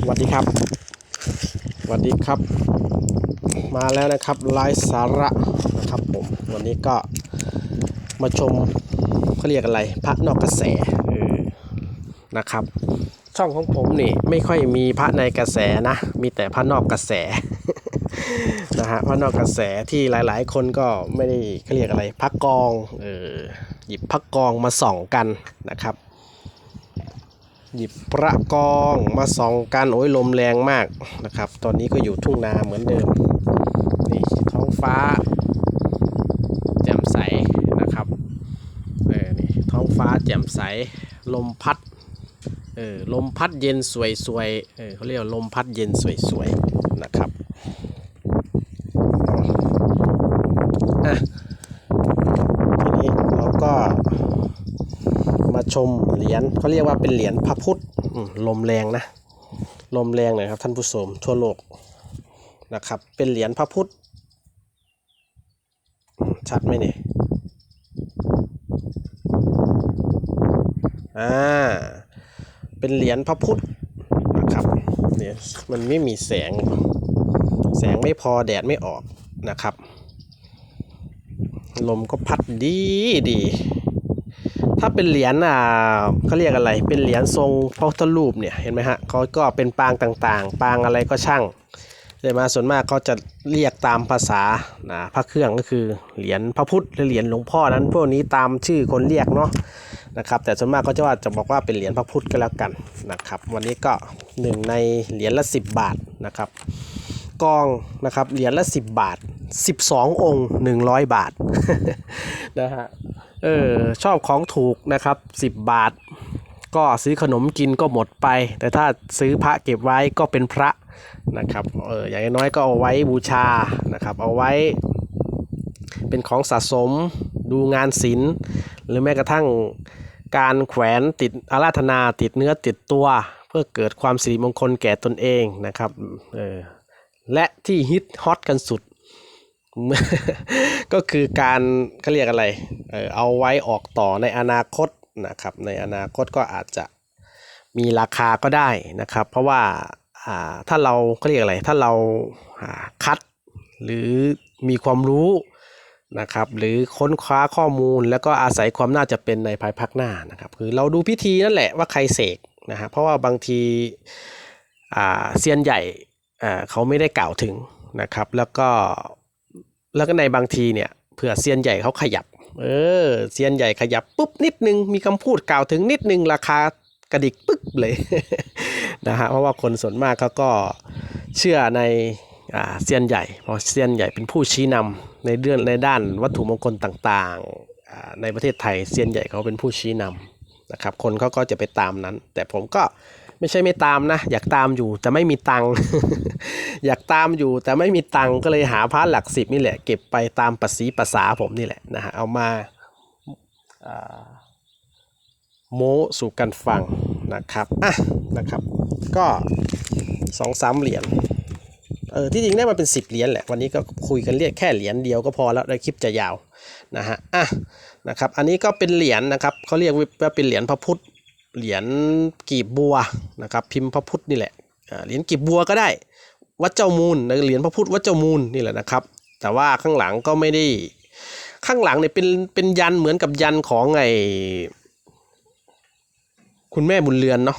สวัสดีครับ สวัสดีครับ มาแล้วนะครับไลฟ์สาระนะครับผม วันนี้ก็มาชมเขาเรียกอะไรพระนอกกระแสออนะครับ ช่องของผมนี่ไม่ค่อยมีพระในกระแสนะ มีแต่พระนอกกระแสนะฮะพระนอกกระแสที่หลาย ๆ คนก็ไม่ได้เขาเรียกอะไรพักกองเออหยิบพักกองมาส่องกันนะครับ หยิบพระกองมาส่องกันโอ้ยลมแรงมากนะครับ ตอนนี้ก็อยู่ทุ่งนาเหมือนเดิมนี่ท้องฟ้า แจ่มใสนะครับเออนี่ท้องฟ้าแจ่มใสลมพัดเออลมพัดเย็นสวยๆเออเขาเรียกลมพัดเย็นสวยๆนะครับอะทีนี้เราก็ มา ชมเหรียญเขาเรียกว่าเป็นเหรียญพระพุทธลมแรงนะ ลมแรงหน่อยครับท่านผู้ชมทั่วโลกนะครับ เป็นเหรียญพระพุทธ ชัดไหมเนี่ยอ่าเป็นเหรียญพระพุทธนะครับเนี่ยมันไม่มีแสง แสงไม่พอแดดไม่ออกนะครับ ลมก็พัดดีดี ถ้าเป็นเหรียญอ่าเขาเรียกอะไร เป็นเหรียญทรงพระพุทธรูปเนี่ยเห็นไหมฮะเขาก็เป็นปางต่างๆ ปางอะไรก็ช่างแต่มาส่วนมากเขาจะเรียกตามภาษานะพระเครื่องก็คือเหรียญพระพุทธหรือเหรียญหลวงพ่อนั้นพวกนี้ตามชื่อคนเรียกเนาะนะครับ แต่ส่วนมากก็จะว่าจะบอกว่าเป็นเหรียญพระพุทธก็แล้วกันนะครับ วันนี้ก็หนึ่งในเหรียญละ 10 บาทนะครับกองนะครับเหรียญละ 10 บาท 12 องค์ 100 บาทนะฮะ เออชอบของถูกนะครับ 10 บาท ก็ซื้อขนมกินก็หมดไป แต่ถ้าซื้อพระเก็บไว้ก็เป็นพระนะครับเอออย่างน้อยก็เอาไว้บูชานะครับ เอาไว้ เป็นของสะสมดูงานศิลป์หรือแม้กระทั่งการแขวนติดอาราธนาติดเนื้อติดตัว เพื่อเกิดความสิริมงคลแก่ตนเองนะครับเออและที่ฮิตฮอตกันสุด ก็คือการเขาเรียกอะไรเออเอาไว้ออกต่อในอนาคตนะครับ ในอนาคตก็อาจจะมีราคาก็ได้นะครับ เพราะว่าอ่าถ้าเราเขาเรียกอะไร ถ้าเราอ่าคัดหรือมีความรู้นะครับหรือค้นคว้าข้อมูลแล้วก็อาศัยความน่าจะเป็นในภายภาคหน้านะครับคือเราดูพิธีนั่นแหละว่าใครเสกนะฮะเพราะว่าบางทีอ่าเซียนใหญ่อ่าเขาไม่ได้กล่าวถึงนะครับ แล้วก็ แล้วก็ในบางทีเนี่ยเผื่อเซียนใหญ่เขาขยับ เออเซียนใหญ่ขยับปุ๊บนิดนึง มีคำพูดกล่าวถึงนิดนึงราคากระดิกปึ๊กเลยนะฮะเพราะว่าคนส่วนมากเขาก็เชื่อในเซียนใหญ่เพราะเซียนใหญ่เป็นผู้ชี้นำในเรื่องในด้านวัตถุมงคลต่างๆอ่าในประเทศไทยเซียนใหญ่เขาเป็นผู้ชี้นำนะครับคนเขาก็จะไปตามนั้น แต่ผมก็ ไม่ใช่ไม่ตามนะ อยากตามอยู่แต่ไม่มีตังค์อยากตามอยู่แต่ไม่มีตังค์ก็เลยหาพระหลักสิบนี่แหละ เก็บไปตามภาษีภาษาผมนี่แหละนะฮะเอามาโม้สู่กันฟังนะครับอะนะครับ ก็สองสามเหรียญเออที่จริงได้มาเป็นสิบเหรียญแหละวันนี้ก็คุยกันเรียกแค่เหรียญเดียวก็พอแล้วได้คลิปจะยาวนะฮะอะนะครับ อันนี้ก็เป็นเหรียญนะครับเขาเรียกว่าเป็นเหรียญพระพุทธ เหรียญกีบบัวนะครับพิมพ์พระพุทธนี่แหละเหรียญกีบบัวก็ได้ วัดเจ้ามูลเหรียญพระพุทธวัดเจ้ามูลนี่แหละนะครับ แต่ว่าข้างหลังก็ไม่ได้ ข้างหลังเนี่ยเป็นเป็นยันเหมือนกับยันของไอคุณแม่บุญเรือนเนาะ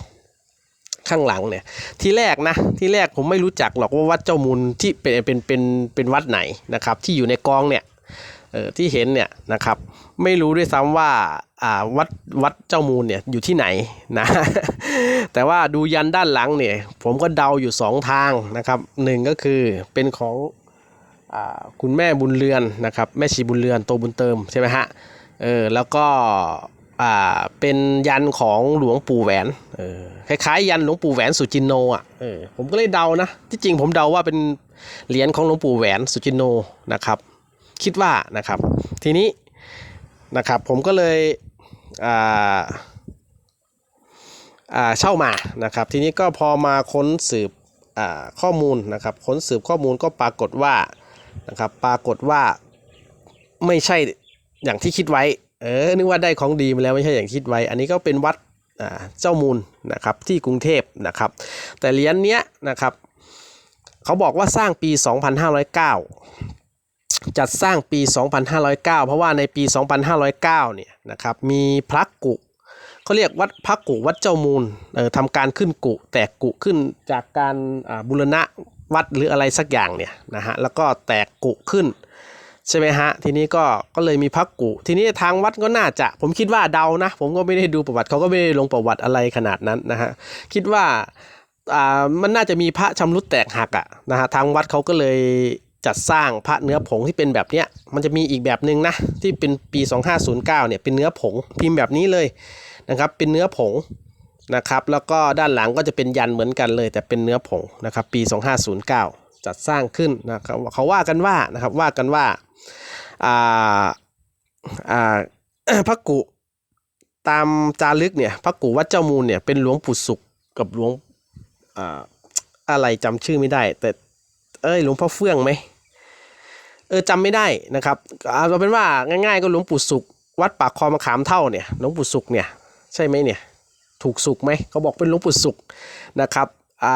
ข้างหลังเนี่ยที่แรกนะที่แรกผมไม่รู้จักหรอกว่าวัดเจ้ามูลที่เป็นเป็นเป็นเป็นวัดไหนนะครับ ที่อยู่ในกองเนี่ยเออที่เห็นเนี่ยนะครับ ไม่รู้ด้วยซ้ำว่าอ่า วัดวัดเจ้ามูลเนี่ยอยู่ที่ไหนนะ แต่ว่าดูยันด้านหลังเนี่ย ผมก็เดาอยู่สองทางนะครับหนึ่งก็คือเป็นของอคุณแม่บุญเรือนนะครับแม่ชีบุญเรือนโตบุญเติมใช่ไหมฮะเออแล้วก็อ่าเป็นยันของหลวงปู่แหวนออคล้ายๆ ยันหลวงปู่แหวนสุจินโนอะเออผมก็เลยเดานะที่จริงผมเดาว่าเป็นเหรียญของหลวงปู่แหวนสุจินโนนะครับ คิดว่านะครับ ทีนี้นะครับผมก็เลย เช่ามานะครับ ทีนี้ก็พอมาค้นสืบอ่าข้อมูลนะครับ ค้นสืบข้อมูลก็ปรากฏว่านะครับ ปรากฏว่าไม่ใช่อย่างที่คิดไว้ เออ นึกว่าได้ของดีมาแล้วไม่ใช่อย่างที่คิดไว้ อันนี้ก็เป็นวัดเจ้ามูลนะครับที่กรุงเทพนะครับ แต่เหรียญเนี้ยนะครับเขาบอกว่าสร้างปี 2509 จัดสร้างปี 2509 เพราะว่าในปี 2509 เนี่ยนะครับมีพระกุเขาเรียกวัดพระกุวัดเจ้ามูลเออทำการขึ้นกุแตกกุขึ้นจากการบูรณะวัดหรืออะไรสักอย่างเนี่ยนะฮะแล้วก็แตกกุขึ้นใช่ไหมฮะทีนี้ก็ก็เลยมีพระกุ ทีนี้ทางวัดก็น่าจะ ผมคิดว่าเดานะ ผมก็ไม่ได้ดูประวัติเขาก็ไม่ได้ลงประวัติอะไรขนาดนั้นนะฮะคิดว่าอ่ามันน่าจะมีพระชำรุดแตกหักอะนะฮะทางวัดเขาก็เลย จัดสร้างพระเนื้อผงที่เป็นแบบเนี้ยมันจะมีอีกแบบหนึ่งนะที่เป็นปี 2509เนี่ยเป็นเนื้อผงพิมพ์แบบนี้เลยนะครับเป็นเนื้อผงนะครับแล้วก็ด้านหลังก็จะเป็นยันเหมือนกันเลย แต่เป็นเนื้อผงนะครับปี 2509 จัดสร้างขึ้นนะครับเขาว่ากันว่านะครับว่ากันว่าอ่าอ่าพระกุตามจารึกเนี่ยพระกุวัดเจ้ามูลเนี่ยเป็นหลวงปู่สุขกับหลวงอ่าอะไรจำชื่อไม่ได้ แต่เอ้ยหลวงพ่อเฟื่องไหม เออจำไม่ได้นะครับเอาเป็นว่าง่ายๆก็หลวงปู่สุข วัดปากคลองมะขามเท่าเนี่ยหลวงปู่สุขเนี่ยใช่ไหมเนี่ยถูกสุขไหมเขาบอกเป็นหลวงปู่สุขนะครับอ่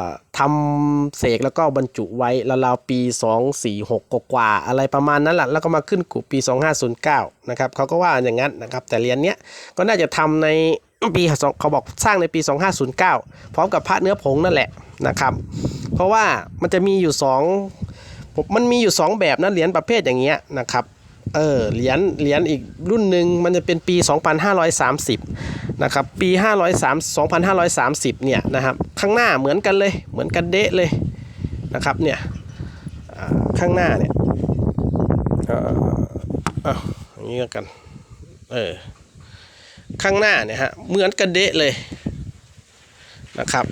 าทำเสกแล้วก็บรรจุไว้ราวๆปี 246กว่าอะไรประมาณนั้นแหละแล้วก็มาขึ้นกุปี 2509 นะครับเขาก็ว่าอย่างนั้นนะครับ แต่เหรียญเนี้ยก็น่าจะทำในปีเขาบอกสร้างในปี 2509 พร้อมกับพระเนื้อผงนั่นแหละนะครับ เพราะว่ามันจะมีอยู่สอง ผมมันมีอยู่สองแบบนะเหรียญประเภทอย่างเงี้ยนะครับเออเหรียญเหรียญอีกรุ่นหนึ่งมันจะเป็นปี 2530นะครับปี503 2530เนี่ยนะครับข้างหน้าเหมือนกันเลยเหมือนกันเดะเลยนะครับเนี่ยข้างหน้าเนี่ยเอออาอย่างนี้กันเออข้างหน้าเนี่ยฮะเหมือนกันเดะเลยนะครับ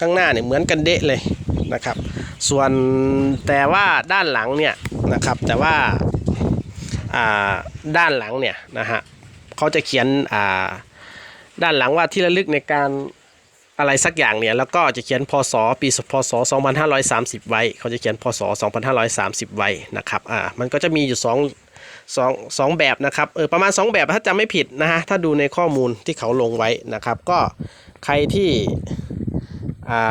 ข้างหน้าเนี่ยเหมือนกันเดะเลยนะครับ ส่วนแต่ว่าด้านหลังเนี่ยนะครับแต่ว่าาด้านหลังเนี่ยนะฮะเขาจะเขียนาด้านหลังว่าที่ระลึกในการอะไรสักอย่างเนี่ยแล้วก็จะเขียนพศปีพศ 2530 ไว้ เขาจะเขียนพศ 2530 ไว้นะครับอ่ามันก็จะมีอยู่สองสองสองแบบนะครับเออประมาณ 2 แบบถ้าจำไม่ผิดนะฮะถ้าดูในข้อมูลที่เขาลงไว้นะครับ ก็ใครที่ อ่า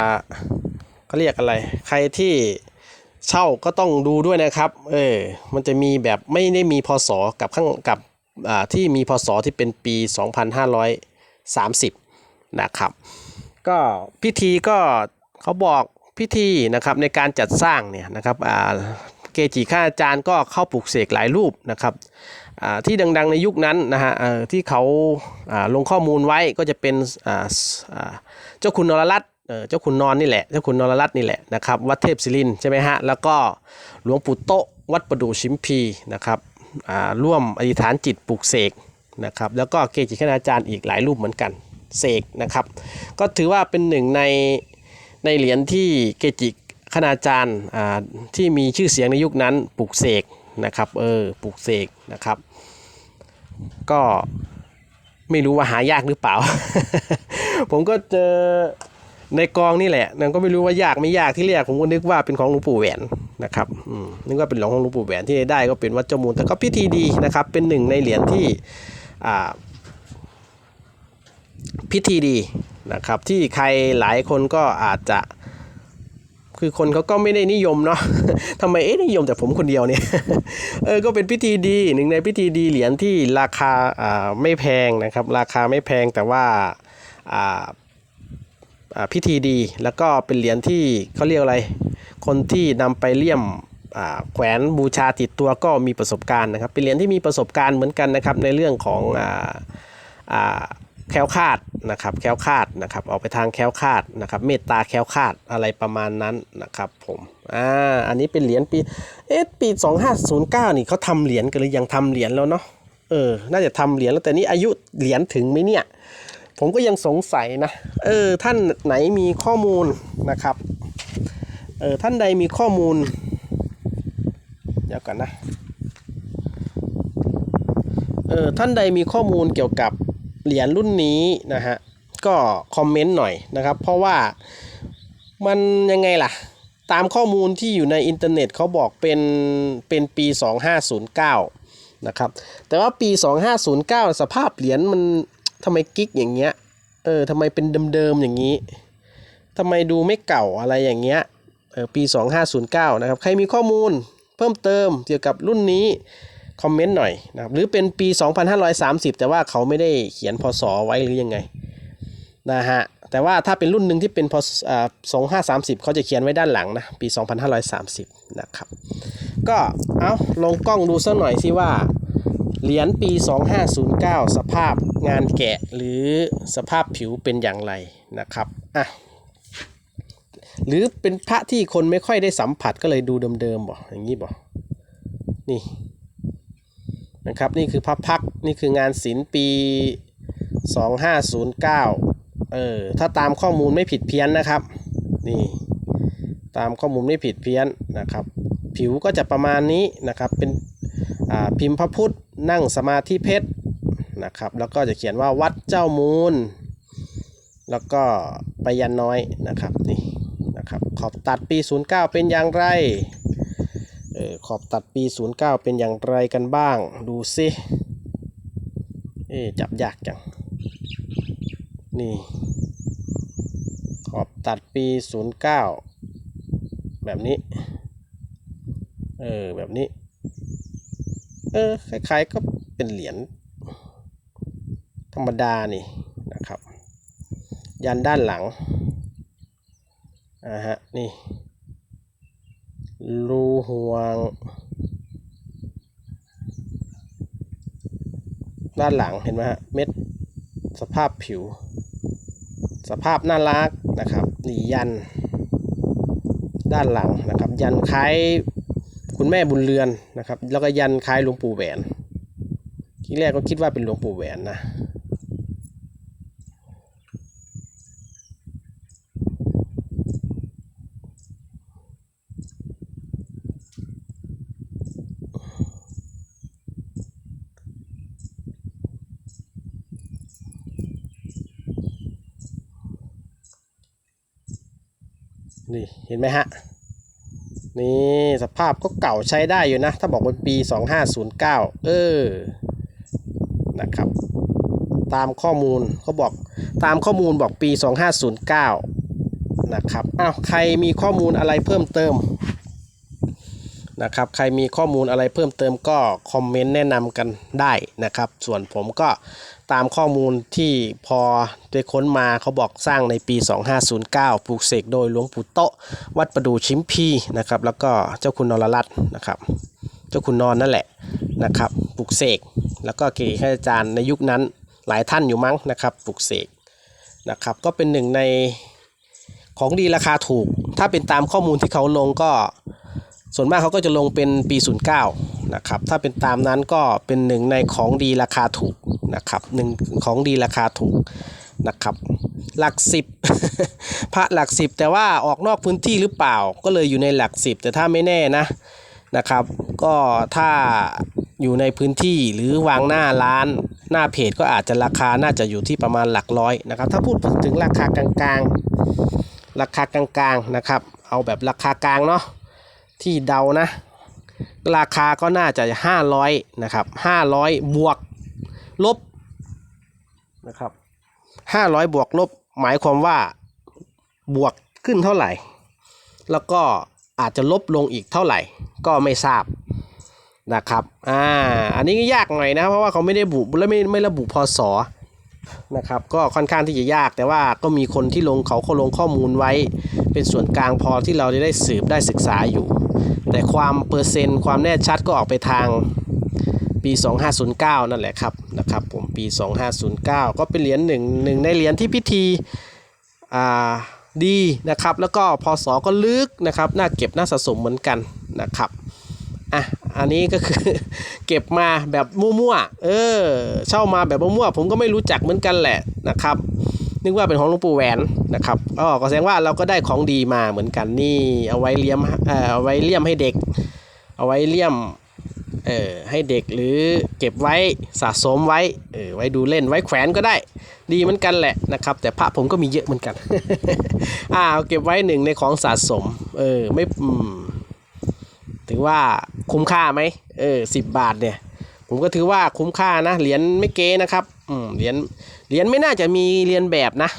เขาเรียกอะไร ใครที่เช่าก็ต้องดูด้วยนะครับ เออ มันจะมีแบบไม่ได้มีพศกับข้างกับอ่าที่มีพศที่เป็นปี 2530 นะครับ ก็พิธีก็เขาบอกพิธีนะครับในการจัดสร้างเนี่ยนะครับอ่าเกจิข้าอาจารย์ก็เข้าปลูกเสกหลายรูปนะครับอ่าที่ดังๆในยุคนั้นนะฮะอ่อที่เขาอ่าลงข้อมูลไว้ก็จะเป็นอ่าอ่าเจ้าคุณนรรัตน์ เออเจ้าคุณนอนนี่แหละ เจ้าคุณนรรัตน์นี่แหละนะครับ วัดเทพศิรินใช่ไหมฮะ แล้วก็หลวงปู่โตะวัดประดู่ชิมพีนะครับอ่าร่วมอธิษฐานจิตปลูกเสกนะครับ แล้วก็เกจิคณาจารย์อีกหลายรูปเหมือนกันเสกนะครับ ก็ถือว่าเป็นหนึ่งในในเหรียญที่เกจิคณาจารย์อ่าที่มีชื่อเสียงในยุคนั้นปลูกเสกนะครับเออปลูกเสกนะครับ ก็ไม่รู้ว่าหายากหรือเปล่า ผมก็เจอ ในกองนี่แหละนั่นก็ไม่รู้ว่ายากไม่ยากที่แรกผมก็นึกว่าเป็นของหลวงปู่แหวนนะครับนึกว่าเป็นของหลวงปู่แหวนที่ได้ก็เป็นวัดเจ้ามูลแต่ก็พิธีดีนะครับ เป็นหนึ่งในเหรียญที่พิธีดีนะครับ ที่ใครหลายคนก็อาจจะคือคนเขาก็ไม่ได้นิยมเนาะทำไมเอ๊ะนิยมแต่ผมคนเดียวเนี่ย เออ ก็เป็นพิธีดีหนึ่งในพิธีดีเหรียญที่ราคาอ่าไม่แพงนะครับ ราคาไม่แพงแต่ว่าอ่า พิธีดี แล้วก็เป็นเหรียญที่เขาเรียกอะไร คนที่นำไปเลี่ยมแขวนบูชาติดตัวก็มีประสบการณ์นะครับ เป็นเหรียญที่มีประสบการณ์เหมือนกันนะครับในเรื่องของออแคล้วคาดนะครับแคล้วคาดนะครับออกไปทางแคล้วคาดนะครับเมตตาแคล้วคาดอะไรประมาณนั้นนะครับผมอ่าอันนี้เป็นเหรียญปีเอ๊ะปี 2509 นี่เขาทำเหรียญกันหรือยังทำเหรียญแล้วเนาะเออน่าจะทำเหรียญแล้วแต่นี่อายุเหรียญถึงไหมเนี่ย ผมก็ยังสงสัยนะ เออ ท่านไหนมีข้อมูลนะครับ เออ ท่านใดมีข้อมูล เดี๋ยวก่อนนะ เออ ท่านใดมีข้อมูลเกี่ยวกับเหรียญรุ่นนี้นะฮะ ก็คอมเมนต์หน่อยนะครับ เพราะว่ามันยังไงล่ะ ตามข้อมูลที่อยู่ในอินเทอร์เน็ตเขาบอกเป็นเป็นปี 2509นะครับ แต่ว่าปี 2509 สภาพเหรียญมัน ทำไมกิ๊กอย่างเงี้ย เออทำไมเป็นเดิมๆอย่างนี้ทำไมดูไม่เก่าอะไรอย่างเงี้ย เออปี 2509 นะครับ ใครมีข้อมูลเพิ่มเติมเกี่ยวกับรุ่นนี้คอมเมนต์หน่อยนะครับ หรือเป็นปี 2530 แต่ว่าเขาไม่ได้เขียนพศไว้หรือยังไงนะฮะ แต่ว่าถ้าเป็นรุ่นหนึ่งที่เป็นพศอ่า2530 เขาจะเขียนไว้ด้านหลังนะ ปี 2530 นะครับ ก็เอาลงกล้องดูสักหน่อยสิว่า เหรียญปี 2509 สภาพงานแกะหรือสภาพผิวเป็นอย่างไรนะครับอะหรือเป็นพระที่คนไม่ค่อยได้สัมผัสก็เลยดูเดิมๆบ่อย่างนี้บ่นี่นะครับนี่คือพระพักนี่คืองานศิลป์ปี 2509 เออถ้าตามข้อมูลไม่ผิดเพี้ยนนะครับ นี่ตามข้อมูลไม่ผิดเพี้ยนนะครับ ผิวก็จะประมาณนี้นะครับเป็น พิมพ์พระพุทธนั่งสมาธิเพชรนะครับ แล้วก็จะเขียนว่าวัดเจ้ามูล แล้วก็ไปยันน้อยนะครับนี่นะครับขอบตัดปี 09 เป็นอย่างไรออขอบตัดปี 09 เป็นอย่างไรกันบ้าง ดูสิเอจับยากจัง นี่ ขอบตัดปี 09 แบบนี้ เออ แบบนี้ ออคล้ายๆก็เป็นเหรียญธรรมดานี่นะครับ ยันด้านหลังอ่าฮะนี่รูห่วง ด้านหลังเห็นไหมฮะเม็ดสภาพผิว สภาพน่ารักนะครับนี่ยัน ด้านหลังนะครับ ยันคล้าย คุณแม่บุญเรือนนะครับ แล้วก็ยันคล้ายหลวงปู่แหวนที่แรกก็คิดว่าเป็นหลวงปู่แหวนนะนี่เห็นไหมฮะ นี่สภาพก็เก่าใช้ได้อยู่นะ ถ้าบอกเป็นปี 2509 เออ นะครับ ตามข้อมูลเขาบอกตามข้อมูลบอกปี 2509 นะครับ อ้าว ใครมีข้อมูลอะไรเพิ่มเติม นะครับ ใครมีข้อมูลอะไรเพิ่มเติมก็คอมเมนต์แนะนำกันได้นะครับ ส่วนผมก็ตามข้อมูลที่พอได้ค้นมาเขาบอกสร้างในปี 2509 ปลูกเสกโดยหลวงปู่โตะวัดประดูชิมพีนะครับ แล้วก็เจ้าคุณนรรัตน์นะครับ เจ้าคุณนอนนั่นแหละนะครับ ปลูกเสก แล้วก็เกจิอาจารย์ในยุคนั้นหลายท่านอยู่มั้งนะครับ ปลูกเสกนะครับ ก็เป็นหนึ่งในของดีราคาถูก ถ้าเป็นตามข้อมูลที่เขาลงก็ ส่วนมากเขาก็จะลงเป็นปี 09นะครับถ้าเป็นตามนั้นก็เป็นหนึ่งในของดีราคาถูกนะครับหนึ่งของดีราคาถูกนะครับหลักสิบพระหลักสิบแต่ว่าออกนอกพื้นที่หรือเปล่าก็เลยอยู่ในหลักสิบแต่ถ้าไม่แน่นะนะครับ ก็ถ้าอยู่ในพื้นที่หรือวางหน้าร้านหน้าเพจก็อาจจะราคาน่าจะอยู่ที่ประมาณหลักร้อยนะครับถ้าพูดถึงราคากลางๆ ราคากลางๆนะครับ เอาแบบราคากลางเนาะ ที่เดานะ ราคาก็น่าจะ 500 นะครับ 500 บวกลบนะครับ 500 บวกลบ หมายความว่าบวกขึ้นเท่าไหร่ แล้วก็อาจจะลบลงอีกเท่าไหร่ ก็ไม่ทราบนะครับ อ่า อันนี้ก็ยากหน่อยนะ เพราะว่าเขาไม่ได้บุและไม่ไม่ระบุพศนะครับ ก็ค่อนข้างที่จะยาก แต่ว่าก็มีคนที่ลงเขาเขาลงข้อมูลไว้ เป็นส่วนกลางพอที่เราจะได้สืบได้ศึกษาอยู่ แต่ความเปอร์เซ็นต์ความแน่ชัดก็ออกไปทางปี 2509 นั่นแหละครับนะครับผมปี 2509 ก็เป็นเหรียญหนึ่งหนึ่งในเหรียญที่พิธีอ่าดีนะครับ แล้วก็พศก็ลึกนะครับน่าเก็บน่าสะสมเหมือนกันนะครับอะอันนี้ก็คือเก็บมาแบบมั่วๆเออเช่ามาแบบมั่วๆผมก็ไม่รู้จักเหมือนกันแหละนะครับ นึกว่าเป็นของหลวงปู่แหวนนะครับอ๋อก็แสดงว่าเราก็ได้ของดีมาเหมือนกันนี่ เอาไว้เลี้ยมเอ่อเอาไว้เลี่ยมให้เด็ก เอาไว้เลี่ยมเอ่อให้เด็กหรือเก็บไว้สะสมไว้เออไว้ดูเล่นไว้แขวนก็ได้ ดีเหมือนกันแหละนะครับ แต่พระผมก็มีเยอะเหมือนกันอ่าเอาเก็บไว้หนึ่งในของสะสมเออไม่ถือว่าคุ้มค่าไหมเออสิบบาทเนี่ย ผมก็ถือว่าคุ้มค่านะเหรียญไม่เก๊นะครับอืมเหรียญเหรียญไม่น่าจะมีเรียนแบบนะ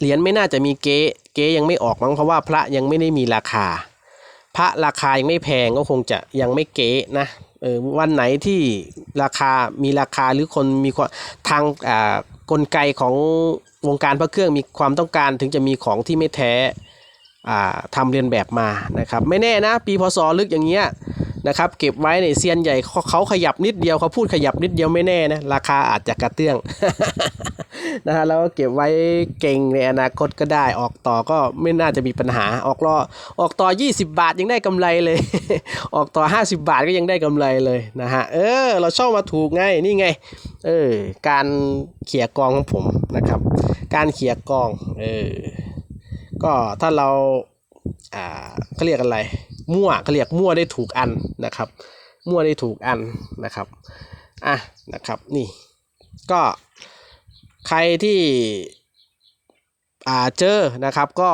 เหรียญไม่น่าจะมีเก๊เก๊ยังไม่ออกมั้งเพราะว่าพระยังไม่ได้มีราคา พระราคายังไม่แพงก็คงจะยังไม่เก๊นะเออวันไหนที่ราคามีราคาหรือคนมีความทางอ่ากลไกของวงการพระเครื่องมีความต้องการถึงจะมีของที่ไม่แท้อ่าทำเรียนแบบมานะครับ ไม่แน่นะ ปีพศลึกอย่างเงี้ย นะครับเก็บไว้ในเซียนใหญ่เขาขยับนิดเดียวเขาพูดขยับนิดเดียวไม่แน่นะราคาอาจจะกระเตื้องนะฮะแล้วก็เก็บไว้เก่งในอนาคตก็ได้ออกต่อก็ไม่น่าจะมีปัญหาออกรอออกต่อ 20 บาทยังได้กำไรเลย ออกต่อ 50 บาทก็ยังได้กำไรเลยนะฮะเออ เราชอบมาถูกไงนี่ไงเออการเขี่ยกองของผมนะครับ การเขี่ยกองเออก็ถ้าเราอ่าเขาเรียกอะไร มั่วเขาเรียกมั่วได้ถูกอันนะครับ มั่วได้ถูกอันนะครับอะนะครับนี่ก็ใครที่อ่าเจอนะครับก็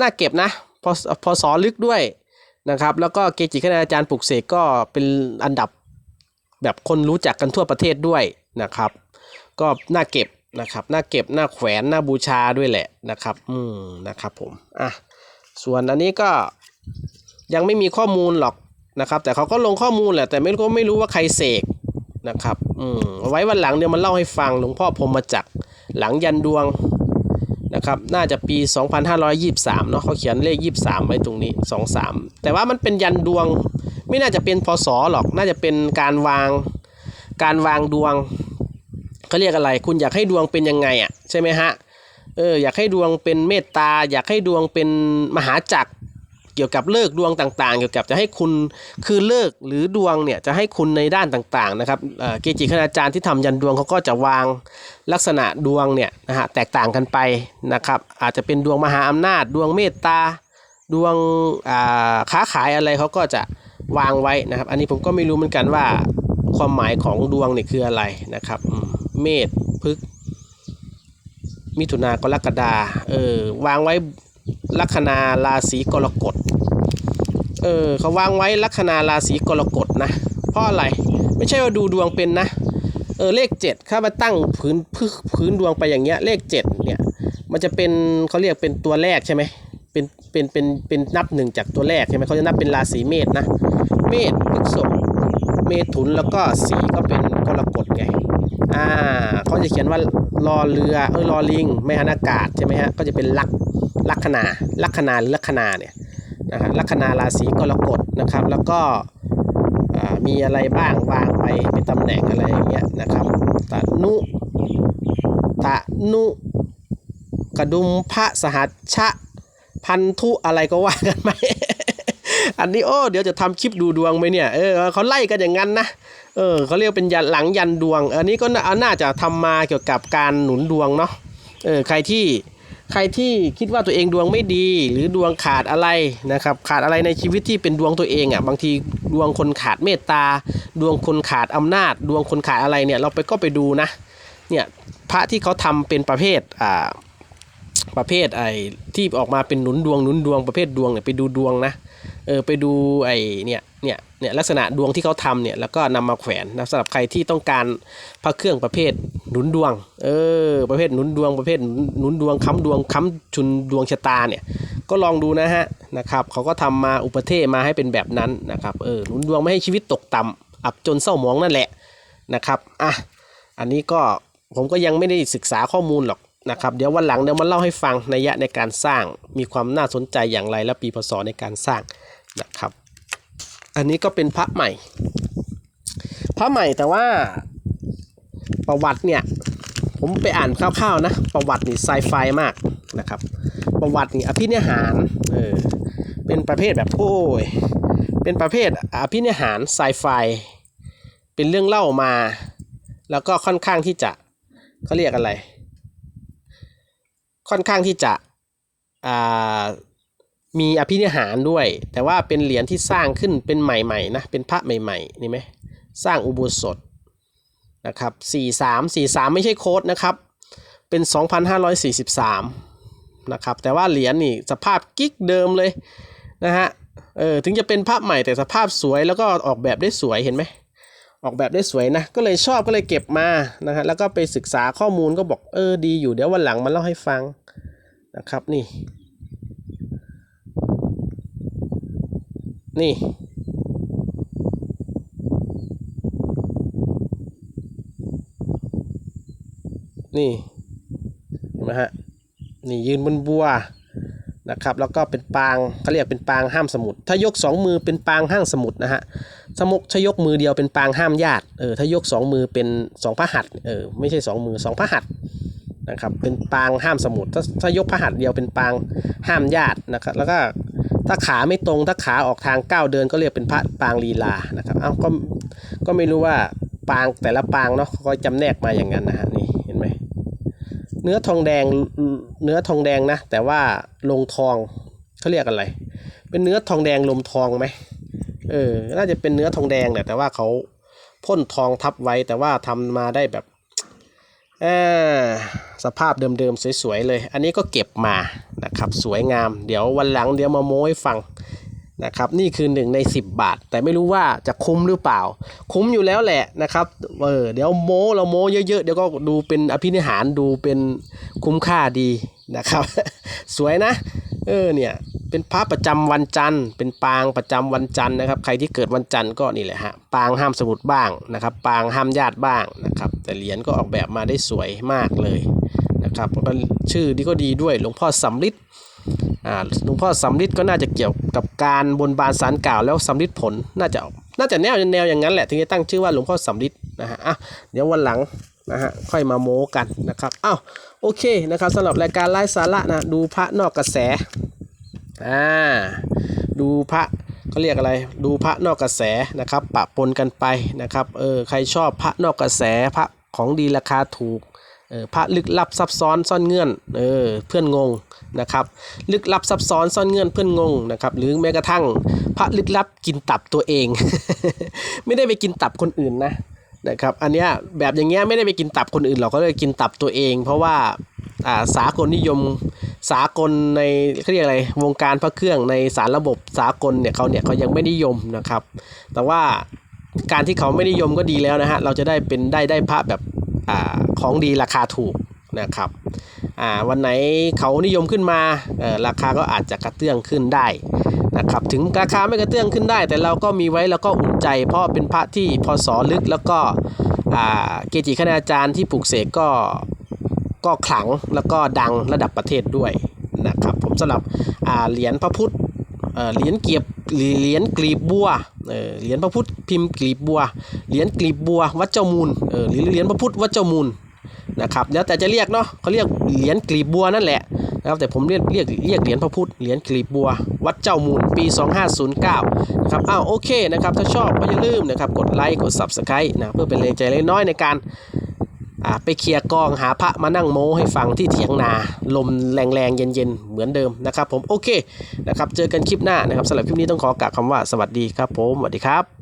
น่าเก็บนะพอพอสอลึกด้วยนะครับ แล้วก็เกจิคณาจารย์ปลุกเสกก็เป็นอันดับแบบคนรู้จักกันทั่วประเทศด้วยนะครับ ก็น่าเก็บนะครับน่าเก็บน่าแขวนน่าบูชาด้วยแหละนะครับ อืมนะครับผมอะส่วนอันนี้ก็ ยังไม่มีข้อมูลหรอกนะครับ แต่เขาก็ลงข้อมูลแหละแต่ไม่รู้ไม่รู้ว่าใครเสกนะครับ อืมไว้วันหลังเดี๋ยวมันเล่าให้ฟังหลวงพ่อพรหมจักหลังยันดวงนะครับ น่าจะปี 2523 เนาะเขาเขียนเลข 23 ไว้ตรงนี้ 23 แต่ว่ามันเป็นยันดวง ไม่น่าจะเป็นพศหรอก น่าจะเป็นการวาง การวางดวงเขาเรียกอะไร คุณอยากให้ดวงเป็นยังไงอะใช่ไหมฮะ เออ อยากให้ดวงเป็นเมตตา อยากให้ดวงเป็นมหาจักร เกี่ยวกับเลิกดวงต่างๆ เกี่ยวกับจะให้คุณคือเลิกหรือดวงเนี่ยจะให้คุณในด้านต่างๆนะครับเกจิคณาจารย์ที่ทำยันดวงเขาก็จะวางลักษณะดวงเนี่ยนะฮะแตกต่างกันไปนะครับ อาจจะเป็นดวงมหาอำนาจ ดวงเมตตา ดวงค้าขายอะไรเขาก็จะวางไว้นะครับ อันนี้ผมก็ไม่รู้เหมือนกันว่าความหมายของดวงเนี่ยคืออะไรนะครับ เมษพฤกมิถุนากรกฎาเออวางไว้ ลัคนาราศีกรกฎ เออเขาวางไว้ลัคนาราศีกรกฎนะ เพราะอะไร ไม่ใช่ว่าดูดวงเป็นนะ เออเลขเจ็ดข้ามาตั้งพื้นพื้นดวงไปอย่างเงี้ย เลขเจ็ดเนี่ย มันจะเป็นเขาเรียกเป็นตัวแรกใช่ไหมเป็นเป็นเป็นเป็นนับหนึ่งจากตัวแรกใช่ไหมเขาจะนับเป็นราศีเมษนะ เมษพฤษภเมถุนแล้วก็สีก็เป็นกรกฎไง อ่าเขาจะเขียนว่ารอเรือเออรอลิง ไม่หันอากาศใช่ไหมฮะ ก็จะเป็นลัก ลัคนาลัคนาหรือลัคนาเนี่ยนะฮะลัคนาราศีกรกฎนะครับ แล้วก็มีอะไรบ้างวางไปเป็นตำแหน่งอะไรอย่างเงี้ยนะครับตะนุตะนุกระดุมพระสหัชชะพันธุอะไรก็ว่ากันไปอันนี้โอ้เดี๋ยวจะทำคลิปดูดวงไหมเนี่ยเออเขาไล่กันอย่างนั้นนะเออเขาเรียกเป็นยันหลังยันดวง อันนี้ก็น่าน่าจะทำมาเกี่ยวกับการหนุนดวงเนาะเออใครที่ ใครที่คิดว่าตัวเองดวงไม่ดี หรือดวงขาดอะไรนะครับ ขาดอะไรในชีวิตที่เป็นดวงตัวเองอะ่ะบางทีดวงคนขาดเมตตา ดวงคนขาดอำนาจ ดวงคนขาดอะไรเนี่ยเราไปก็ไปดูนะเนี่ยพระที่เขาทำเป็นประเภทอ่าประเภทไอ้ที่ออกมาเป็นหนุนดวงหนุนดวงประเภทดวงเนี่ยไปดูดวงนะเออไปดูไอ้เนี่ย เนี่ยลักษณะดวงที่เขาทำเนี่ยแล้วก็นำมาแขวนนะสำหรับใครที่ต้องการพระเครื่องประเภทหนุนดวง เออ ประเภทหนุนดวงประเภทหนุนดวงค้ำดวงค้ำชุนดวงชะตาเนี่ยก็ลองดูนะฮะนะครับเขาก็ทำมาอุปเทศมาให้เป็นแบบนั้นนะครับเออหนุนดวงไม่ให้ชีวิตตกต่ำอับจนเศร้าหมองนั่นแหละนะครับอะอันนี้ก็ผมก็ยังไม่ได้ศึกษาข้อมูลหรอกนะครับเดี๋ยววันหลังเดี๋ยวมาเล่าให้ฟังในยะในการสร้างมีความน่าสนใจอย่างไรและปีพศในการสร้างนะครับ อันนี้ก็เป็นพระใหม่ พระใหม่แต่ว่าประวัติเนี่ย ผมไปอ่านคร่าวๆนะ ประวัตินี่ไซไฟมากนะครับ ประวัตินี่อภินิหารเออเป็นประเภทแบบโอ้ยเป็นประเภทอภินิหารไซไฟเป็นเรื่องเล่ามา แล้วก็ค่อนข้างที่จะเขาเรียกอะไร ค่อนข้างที่จะอ่า มีอภินิหารด้วย แต่ว่าเป็นเหรียญที่สร้างขึ้นเป็นใหม่ๆนะเป็นพระใหม่ๆนี่ไหมสร้างอุโบสถนะครับ43 43 ไม่ใช่โค้ดนะครับ เป็น 2543นะครับแต่ว่าเหรียญนี่สภาพกิ๊กเดิมเลยนะฮะเออถึงจะเป็นพระใหม่แต่สภาพสวยแล้วก็ออกแบบได้สวยเห็นไหมออกแบบได้สวยนะ ก็เลยชอบก็เลยเก็บมานะฮะแล้วก็ไปศึกษาข้อมูลก็บอกเออดีอยู่เดี๋ยววันหลังมาเล่าให้ฟังนะครับนี่ นี่ นี่เห็นไหมฮะ นี่ยืนบนบัวนะครับ แล้วก็เป็นปางเขาเรียกเป็นปางห้ามสมุด ถ้ายกสองมือเป็นปางห้ามสมุดนะฮะ สมุกถ้ายกมือเดียวเป็นปางห้ามญาติ เออ ถ้ายกสองมือเป็นสองพระหัตถ์เออ ไม่ใช่สองมือสองพระหัตถ์นะครับ เป็นปางห้ามสมุด ถ้าถ้ายกพระหัตถ์เดียวเป็นปางห้ามญาตินะครับ แล้วก็ ถ้าขาไม่ตรงถ้าขาออกทางก้าวเดินก็เรียกเป็นพระปางลีลานะครับเอ้าก็ก็ไม่รู้ว่าปางแต่ละปางเนาะเขาจำแนกมาอย่างนั้นนะฮะนี่เห็นไหมเนื้อทองแดงเนื้อทองแดงนะ แต่ว่าลงทองเขาเรียกอะไร เป็นเนื้อทองแดงลมทองไหมเออ น่าจะเป็นเนื้อทองแดงแหละแต่ว่าเขาพ่นทองทับไว้แต่ว่าทำมาได้แบบ สภาพเดิมๆสวยๆเลย อันนี้ก็เก็บมานะครับสวยงาม เดี๋ยววันหลังเดี๋ยวมาโม้ให้ฟังนะครับนี่คือหนึ่งใน 10 บาท แต่ไม่รู้ว่าจะคุ้มหรือเปล่า คุ้มอยู่แล้วแหละนะครับเออเดี๋ยวโม้เราโม้เยอะๆ เดี๋ยวก็ดูเป็นอภินิหารดูเป็นคุ้มค่าดีนะครับ สวยนะ เออเนี่ย เป็นพระประจำวันจันทร์ เป็นปางประจำวันจันทร์นะครับ ใครที่เกิดวันจันทร์ก็นี่แหละฮะ ปางห้ามสมุดบ้างนะครับ ปางห้ามญาติบ้างนะครับ แต่เหรียญก็ออกแบบมาได้สวยมากเลยนะครับแล้วก็ชื่อนี่ก็ดีด้วย หลวงพ่อสำลิดอ่า หลวงพ่อสำลิดก็น่าจะเกี่ยวกับการบนบานสารกล่าวแล้วสำลิดผล น่าจะ น่าจะแนวแนวอย่างนั้นแหละ ถึงจะตั้งชื่อว่าหลวงพ่อสำลิดนะฮะ อะ เดี๋ยววันหลังนะฮะ ค่อยมาโม้กันนะครับ อ้าว โอเคนะครับสำหรับรายการไลฟ์สาระนะ ดูพระนอกกระแส อ่าดูพระเขาเรียกอะไรดูพระนอกกระแสนะครับปะปนกันไปนะครับเออใครชอบพระนอกกระแสพระของดีราคาถูกเออพระลึกลับซับซ้อนซ่อนเงื่อนเออเพื่อนงงนะครับลึกลับซับซ้อนซ่อนเงื่อนเพื่อนงงนะครับหรือแม้กระทั่งพระลึกลับกินตับตัวเอง ไม่ได้ไปกินตับคนอื่นนะ นะครับอันเนี้ยแบบอย่างเงี้ยไม่ได้ไปกินตับคนอื่นหรอกก็เลยกินตับตัวเอง เพราะว่าอ่าสากลนิยมสากลในเขาเรียกอะไรวงการพระเครื่องในสารระบบสากลเนี่ยเขาเนี่ยเขายังไม่นิยมนะครับ แต่ว่าการที่เขาไม่นิยมก็ดีแล้วนะฮะเราจะได้เป็นได้ได้พระแบบอ่าของดีราคาถูก นะครับอ่าวันไหนเขานิยมขึ้นมาราคาก็อาจจะกระเตื้องขึ้นได้นะครับถึงราคาไม่กระเตื้องขึ้นได้ แต่เราก็มีไว้แล้วก็อุ่นใจ เพราะเป็นพระที่พศลึกแล้วก็อ่าเกจิคณาจารย์ที่ปลูกเสกก็ก็ขลังแล้วก็ดังระดับประเทศด้วยนะครับผมสำหรับอ่าเหรียญพระพุทธเอ่อเหรียญเกียบเหรียญกลีบบัวเออเหรียญพระพุทธพิมพ์กลีบบัวเหรียญกลีบบัววัดเจ้ามูลเออหรือเหรียญพระพุทธวัดเจ้ามูล นะครับแล้วแต่จะเรียกเนาะเขาเรียกเหรียญกลีบบัวนั่นแหละนะครับแต่ผมเรียกเรียกเรียกเหรียญพระพุทธเหรียญกลีบบัว วัดเจ้ามูลปี 2509นะครับอ้าวโอเคนะครับถ้าชอบก็อย่าลืมนะครับกดไลค์กด Subscribe นะเพื่อเป็นแรงใจเล็กน้อยในการอ่าไปเคลียร์กองหาพระมานั่งโม้ให้ฟังที่เถียงนา ลมแรงๆ เย็นๆ เหมือนเดิมนะครับผมโอเคนะครับเจอกันคลิปหน้านะครับสำหรับคลิปนี้ต้องขอกล่าวคำว่าสวัสดีครับผมสวัสดีครับ